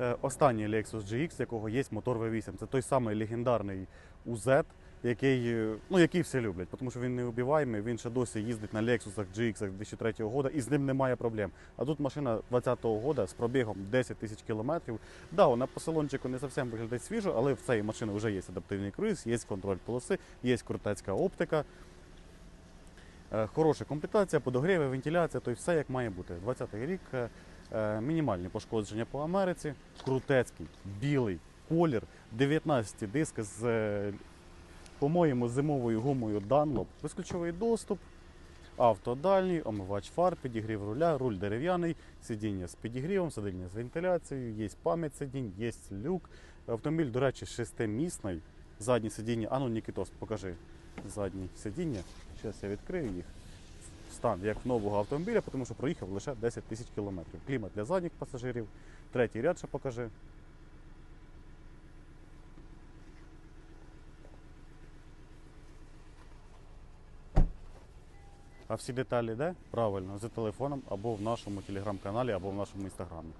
Е, Останній Lexus GX, якого є мотор V8. Це той самий легендарний UZ, який, е, ну, який всі люблять, тому що він не убиваємий, він ще досі їздить на Lexus GX 2003 року і з ним немає проблем. А тут машина 20-го року з пробігом 10 тисяч кілометрів. Да, вона по салончику не зовсім виглядає свіжо, але в цієї машини вже є адаптивний круїз, є контроль полоси, є крутецька оптика. Е, Хороша комплектація, подогріви, вентиляція, то все як має бути. 20-й рік, мінімальні пошкодження по Америці, крутецький, білий колір, 19 диски з, е, по-моєму, зимовою гумою Dunlop, безключовий доступ, автодальній, омивач фар, підігрів руля, руль дерев'яний, сидіння з підігрівом, сидіння з вентиляцією, є пам'ять сидінь, є люк. Автомобіль, до речі, шестимісний. Заднє сидіння, а ну Нікітос, покажи заднє сидіння. Зараз я відкрию їх. Стан як нового автомобіля, тому що проїхав лише 10 тисяч кілометрів. Клімат для задніх пасажирів. Третій ряд ще покажи. А всі деталі де? Правильно, за телефоном або в нашому телеграм-каналі, або в нашому інстаграмі.